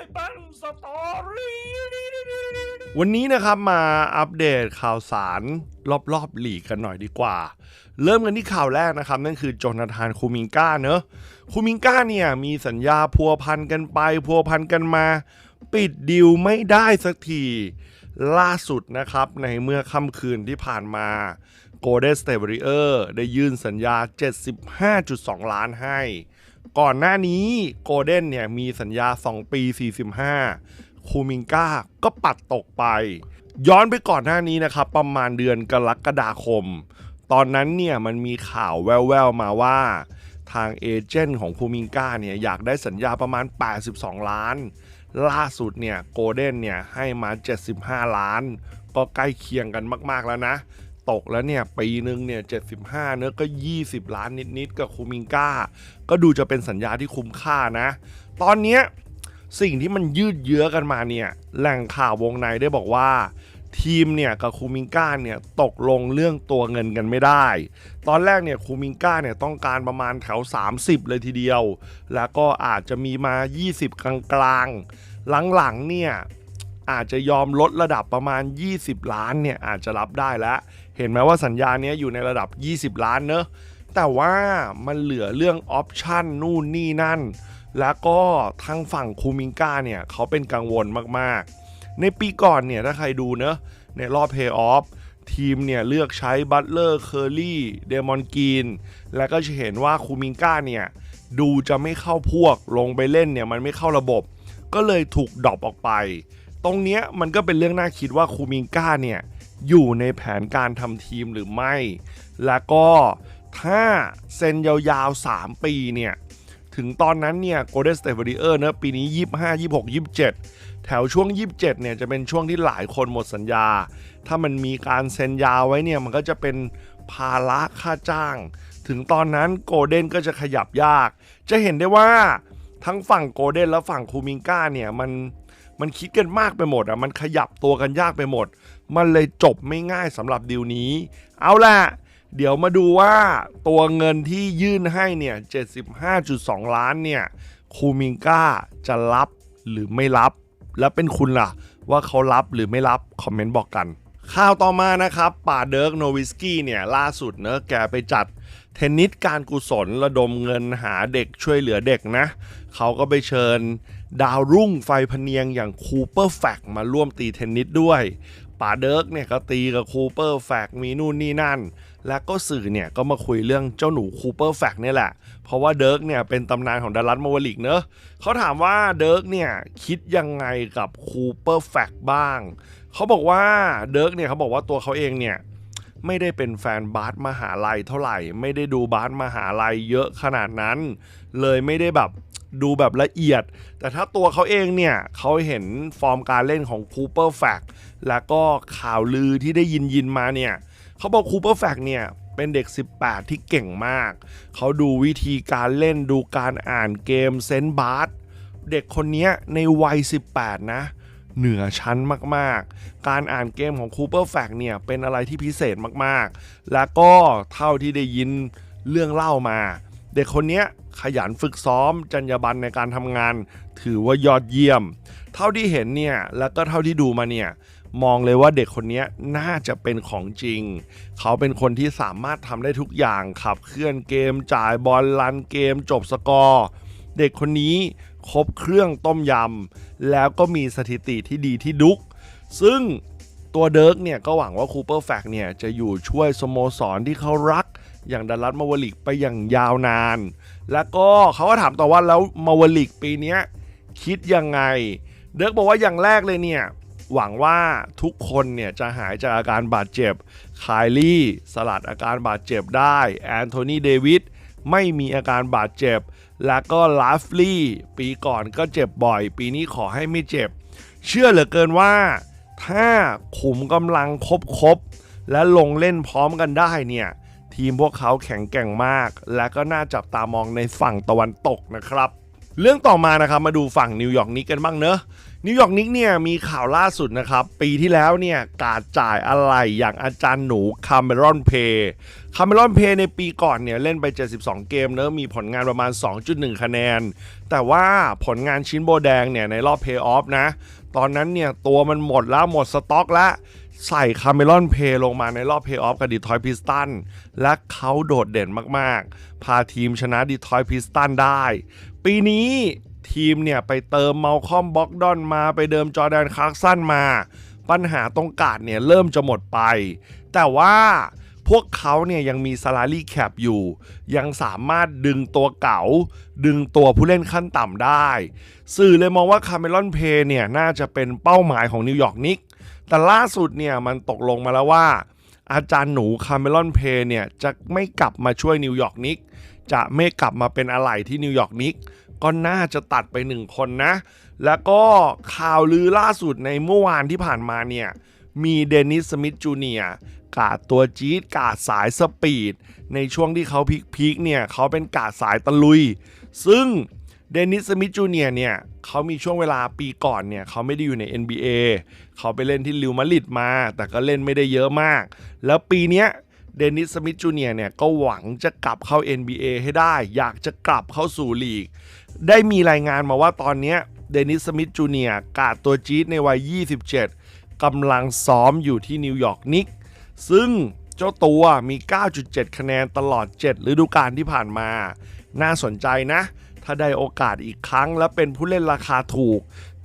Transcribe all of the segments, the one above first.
ายปันสตอรี่วันนี้นะครับมาอัปเดตข่าวสารรอบๆหลีกกันหน่อยดีกว่า เริ่มกันที่ข่าวแรกนะครับ นั่นคือโจนาธานคูมิงก้าเนอะคูมิงก้าเนี่ยมีสัญญาพัวพันกันไป พัวพันกันมา ปิดดิวไม่ได้สักที ล่าสุดนะครับ ในเมื่อค่ำคืนที่ผ่านมา Golden State Warriors ได้ยื่นสัญญา 75.2 ล้านให้ ก่อนหน้านี้โกลเด้นเนี่ยมีสัญญา 2 ปี 45 คูมิงก้าก็ปัดตกไป ย้อนไปก่อนหน้านี้นะครับ ประมาณเดือนกรกฎาคม ตอนนั้นเนี่ยมันมีข่าวแว่วๆมาว่า ทางเอเจนต์ของคูมิงก้าเนี่ยอยากได้สัญญาประมาณ 82 ล้าน ล่าสุดเนี่ยโกลเด้นเนี่ยให้มา 75 ล้าน ก็ใกล้เคียงกันมาก ๆแล้วนะ ตกแล้วเนี่ยปีหนึ่งเนี่ย75เนื้อก็ 20 ล้านนิดๆกับคูมิงก้า ก็ดูจะเป็นสัญญาที่คุ้มค่านะ ตอนเนี้ยสิ่งที่มันยืดเยื้อกันมาเนี่ยแหล่งข่าววงในได้บอกว่า ทีมเนี่ยกับคูมิงก้าเนี่ยตกลงเรื่องตัวเงินกันไม่ได้ ตอนแรกเนี่ยคูมิงก้าเนี่ยต้องการประมาณแถว 30 เลยทีเดียว แล้วก็อาจจะมีมา 20 กลางๆ หลังๆเนี่ยอาจจะยอมลดระดับประมาณ 20 ล้านเนี่ยอาจจะรับได้แล้ว เห็นไหมว่าสัญญาเนี้ยอยู่ในระดับ 20 ล้านเนอะแต่ว่ามันเหลือเรื่องออปชั่นนู่นนี่นั่น แล้วก็ทางฝั่งคูมิงก้าเนี่ยเขาเป็นกังวลมากๆ ในปีก่อนเนี่ยถ้าใครดูเนอะในรอบเพย์ออฟทีมเนี่ยเลือกใช้บัตเลอร์ เคอร์รี่ เดมอนกีน แล้วก็จะเห็นว่าคูมิงก้าเนี่ยดูจะไม่เข้าพวกลงไปเล่นเนี่ยมันไม่เข้าระบบ ก็เลยถูกดรอปออกไป ตรงเนี้ยมันก็เป็นเรื่องน่าคิดว่าคูมิงก้าเนี่ย อยู่ในแผนการทำทีมหรือไม่ แล้วก็ถ้าเซ็นยาวๆ 3 ปีเนี่ยถึงตอนนั้นเนี่ย Golden State Warrior เนะปีนี้ 25 26 27 แถวช่วง 27เนี่ยจะเป็นช่วงที่หลายคนหมดสัญญา ถ้ามันมีการเซ็นยาวไว้เนี่ยมันก็จะเป็นภาระค่าจ้าง ถึงตอนนั้นโกลเด้นก็จะขยับยาก จะเห็นได้ว่าทั้งฝั่งโกลเด้นและฝั่งคูมิงก้าเนี่ยมันมันคิดกันมากไปหมดอะมันขยับตัวกันยากไปหมด มันเลยจบไม่ง่ายสำหรับดีลนี้ เอาล่ะ เดี๋ยวมาดูว่าตัวเงินที่ยื่นให้เนี่ย 75.2 ล้านเนี่ยคูมิงก้าจะรับหรือไม่รับ และเป็นคุณล่ะ ว่าเขารับหรือไม่รับ คอมเมนต์บอกกัน ข่าวต่อมานะครับ ป่าเดิร์กโนวิสกี้เนี่ย ล่าสุดเนอะแกไปจัดเทนนิสการกุศลระดมเงินหาเด็กช่วยเหลือเด็กนะ เขาก็ไปเชิญดาวรุ่งไฟพเนียงอย่างคูเปอร์แฟกมาร่วมตีเทนนิสด้วย ป่าเดิร์กเนี่ยก็ตีกับคูเปอร์แฟกมีนู่นนี่นั่น แล้วก็สื่อเนี่ยก็มาคุยเรื่องเจ้าหนูคูเปอร์แฟกเนี่ยแหละ เพราะว่าเดิร์กเนี่ยเป็นตำนานของดัลลัสมาวลิกเนอะเขาถามว่าเดิร์กเนี่ยคิดยังไงกับคูเปอร์แฟกบ้าง เขาบอกว่าเดิร์กเนี่ยเขาบอกว่าตัวเขาเองเนี่ยไม่ได้เป็นแฟนบาสมหาลัยเท่าไหร่ ไม่ได้ดูบาสมหาลัยเยอะขนาดนั้น เลยไม่ได้แบบ ดูแบบละเอียด แต่ถ้าตัวเขาเองเนี่ยเขาเห็นฟอร์มการเล่นของคูเปอร์แฟกแล้วก็ข่าวลือที่ได้ยินยินมาเนี่ยเขาบอกคูเปอร์แฟกเนี่ยเป็นเด็ก 18 ที่เก่งมาก เขาดูวิธีการเล่นดูการอ่านเกมเซนต์บาสเด็กคนนี้ในวัย 18 นะเหนือชั้นมากๆ การอ่านเกมของคูเปอร์แฟกเนี่ยเป็นอะไรที่พิเศษมากๆ แล้วก็เท่าที่ได้ยินเรื่องเล่ามา เด็กคนนี้ขยันฝึกซ้อมจรรยาบรรณในการทำงาน ถือว่ายอดเยี่ยม เท่าที่เห็นเนี่ยแล้วก็เท่าที่ดูมาเนี่ยมองเลยว่าเด็กคนนี้น่าจะเป็นของจริง เขาเป็นคนที่สามารถทำได้ทุกอย่างขับเคลื่อนเกมจ่ายบอลลันเกม จบสกอร์ เด็กคนนี้ครบเครื่องต้มยำแล้วก็มีสถิติที่ดีที่ดุก ซึ่งตัวเดิร์กเนี่ยก็หวังว่าคูเปอร์แฟกเนี่ยจะอยู่ช่วยสโมสรที่เขารัก อย่างดัลลัสมาวลิกไปอย่างยาวนาน แล้วก็เขาก็ถามต่อว่าแล้วมาวลิกปีนี้คิดยังไง เดิร์กบอกว่าอย่างแรกเลยเนี่ย หวังว่าทุกคนเนี่ยจะหายจากอาการบาดเจ็บคายลี่สลัดอาการบาดเจ็บได้ แอนโทนีเดวิดไม่มีอาการบาดเจ็บ แล้วก็ลาฟลี่ปีก่อนก็เจ็บบ่อย ปีนี้ขอให้ไม่เจ็บ เชื่อเหลือเกินว่าถ้าขุมกำลังครบครบๆและลงเล่นพร้อมกันได้เนี่ย ทีมพวกเขาแข็งแกร่งมาก และก็น่าจับตามองในฝั่งตะวันตกนะครับ เรื่องต่อมานะครับมาดูฝั่งนิวยอร์กนิกกันบ้างเนอะนิวยอร์กนิกเนี่ยมีข่าวล่าสุดนะครับ ปีที่แล้วเนี่ยกาดจ่ายอะไรอย่างอาจารย์หนูคาเมรอนเพย์คาเมรอนเพย์ในปีก่อนเนี่ยเล่นไป 72 เกมเนอะมีผลงานประมาณ 2.1 คะแนน แต่ว่าผลงานชิ้นโบแดงเนี่ยในรอบเพย์ออฟนะ ตอนนั้นเนี่ยตัวมันหมดแล้วหมดสต็อกแล้ว ใส่คาร์เมรอนเพลงมาในรอบเพย์ออฟกับดีทรอยต์พิสตัน และเขาโดดเด่นมากๆ พาทีมชนะดีทรอยต์พิสตันได้ ปีนี้ทีมเนี่ยไปเติมเมาคอมบ็อกดอนมาไปเดิมจอแดนคาร์สันมา ปัญหาตรงกาดเนี่ยเริ่มจะหมดไป แต่ว่าพวกเขาเนี่ยยังมีซา l ารีแคปอยู่ ยังสามารถดึงตัวเก่า ดึงตัวผู้เล่นขั้นต่ำได้ สื่อเลยมองว่าคาร์เมรอนเพย์เนี่ยน่าจะเป็นเป้าหมายของนิวยอร์กนิก แต่ล่าสุดเนี่ยมันตกลงมาแล้วว่า อาจารย์หนูคาเมรอนเพย์เนี่ยจะไม่กลับมาช่วยนิวยอร์กนิกจะไม่กลับมาเป็นอะไรที่นิวยอร์กนิกก็น่าจะตัดไปหนึ่งคนนะ แล้วก็ข่าวลือล่าสุดในเมื่อวานที่ผ่านมาเนี่ย มีเดนิสสมิธจูเนีย์กาดตัวจี๊ดกาดสายสปีด ในช่วงที่เขาพีคๆเนี่ย เขาเป็นกาดสายตะลุย ซึ่ง เดนิสสมิธจูเนียร์เนี่ยเขามีช่วงเวลาปีก่อนเนี่ยเขาไม่ได้อยู่ใน NBA เขาไปเล่นที่ลิวมาริดมา แต่ก็เล่นไม่ได้เยอะมาก แล้วปีเนี้ยเดนิสสมิธจูเนียร์เนี่ยก็หวังจะกลับเข้า NBA ให้ได้ อยากจะกลับเข้าสู่ลีก ได้มีรายงานมาว่าตอนเนี้ยเดนิสสมิธจูเนียร์กาดตัวจี๊ดในวัย 27 กำลังซ้อมอยู่ที่นิวยอร์กนิกซึ่งเจ้าตัวมี 9.7 คะแนนตลอด 7 ฤดูกาลที่ผ่านมา น่าสนใจนะ ถ้าได้โอกาสอีกครั้ง และเป็นผู้เล่นราคาถูก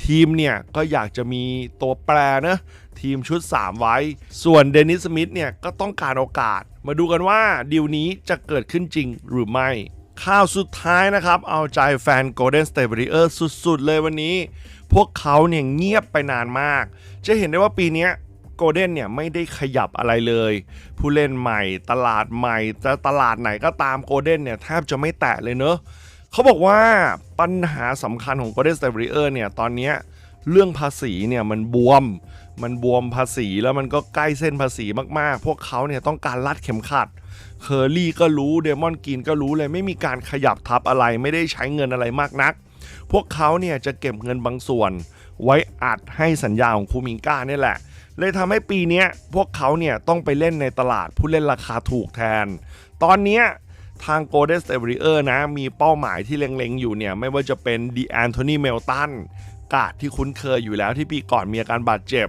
ทีมเนี่ยก็อยากจะมีตัวแปรนะทีมชุด 3 ไว้ ส่วนเดนิสสมิธเนี่ยก็ต้องการโอกาส มาดูกันว่าดีลนี้จะเกิดขึ้นจริงหรือไม่ข่าวสุดท้ายนะครับ เอาใจแฟน Golden State Warriors สุด ๆ เลยวันนี้ พวกเขาเนี่ยเงียบไปนานมาก จะเห็นได้ว่าปีนี้โกลเด้นเนี่ยไม่ได้ขยับอะไรเลย ผู้เล่นใหม่ ตลาดใหม่จะตลาดไหนก็ตามโกลเด้นเนี่ยแทบจะไม่แตะเลยเนอะ เขาบอกว่าปัญหาสำคัญของ Golden State Warriors เนี่ยตอนนี้เรื่องภาษีเนี่ยมันบวม มันบวมภาษีแล้วมันก็ใกล้เส้นภาษีมากๆ พวกเขาเนี่ยต้องการรัดเข็มขัด เคอร์รี่ก็รู้เดมอนกินก็รู้เลยไม่มีการขยับทับอะไรไม่ได้ใช้เงินอะไรมากนัก พวกเขาเนี่ยจะเก็บเงินบางส่วน ไว้อัดให้สัญญาของคูมิงก้าเนี่ยแหละเลยทำให้ปีนี้พวกเขาเนี่ยต้องไปเล่นในตลาดผู้เล่นราคาถูกแทน ตอนนี้ ทาง Golden State Warriors นะ มีเป้าหมายที่เล็งๆ อยู่เนี่ย ไม่ว่าจะเป็นดีแอนโทนีเมลตันกาดที่คุ้นเคยอยู่แล้วที่ปีก่อนมีอาการบาดเจ็บ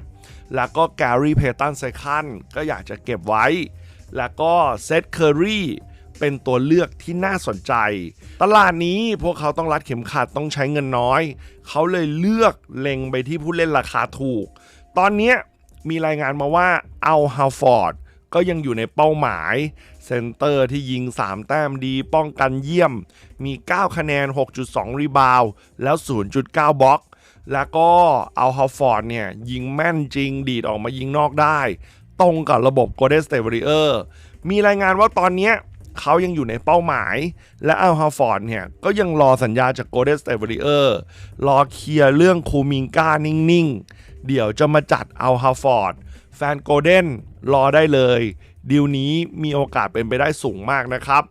แล้วก็แกรี่เพตันไซคันก็อยากจะเก็บไว้ แล้วก็เซตเคอรี่เป็นตัวเลือกที่น่าสนใจ ตลาดนี้พวกเขาต้องรัดเข็มขัดต้องใช้เงินน้อย เขาเลยเลือกเล็งไปที่ผู้เล่นราคาถูก ตอนนี้มีรายงานมาว่าเอาฮาวฟอร์ด ก็ยังอยู่ในเป้าหมาย เซนเตอร์ที่ยิง 3 แต้มดีป้องกันเยี่ยม มี 9 คะแนน 6.2 รีบาวแล้ว 0.9 บล็อก แล้วก็เอาฮาวฟอร์ดเนี่ย ยิงแม่นจริงดีดออกมายิงนอกได้ ตรงกับระบบ Golden State Warrior มีรายงานว่าตอนนี้เขายังอยู่ในเป้าหมาย และอัลฮาฟอร์ดเนี่ย ก็ยังรอสัญญาจาก Golden State Warrior รอเคลียร์เรื่องคูมิงก้านิ่ง ๆ เดี๋ยวจะมาจัดอัลฮาฟอร์ด แฟนโกลเด้น รอได้เลยดีลนี้มีโอกาสเป็นไปได้สูงมากนะครับ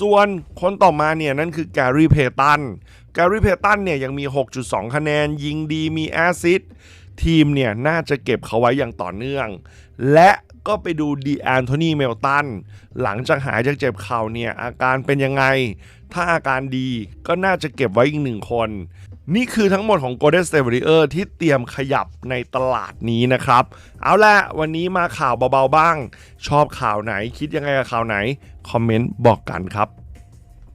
ส่วนคนต่อมาเนี่ยนั่นคือแกรี่เพตันแกรี่เพตันเนี่ยยังมี 6.2 คะแนน ยิงดีมีแอซิสต์ทีมเนี่ยน่าจะเก็บเขาไว้อย่างต่อเนื่อง และก็ไปดูดีแอนโทนีเมลตันหลังจากหายจากเจ็บเข่าเนี่ยอาการเป็นยังไง ถ้าอาการดีก็น่าจะเก็บไว้อีกหนึ่งคน นี่คือทั้งหมดของ Golden State Warrior ที่เตรียมขยับในตลาดนี้นะครับ เอาละวันนี้มาข่าวเบาๆบ้าง ชอบข่าวไหนคิดยังไงกับข่าวไหน คอมเมนต์บอกกันครับ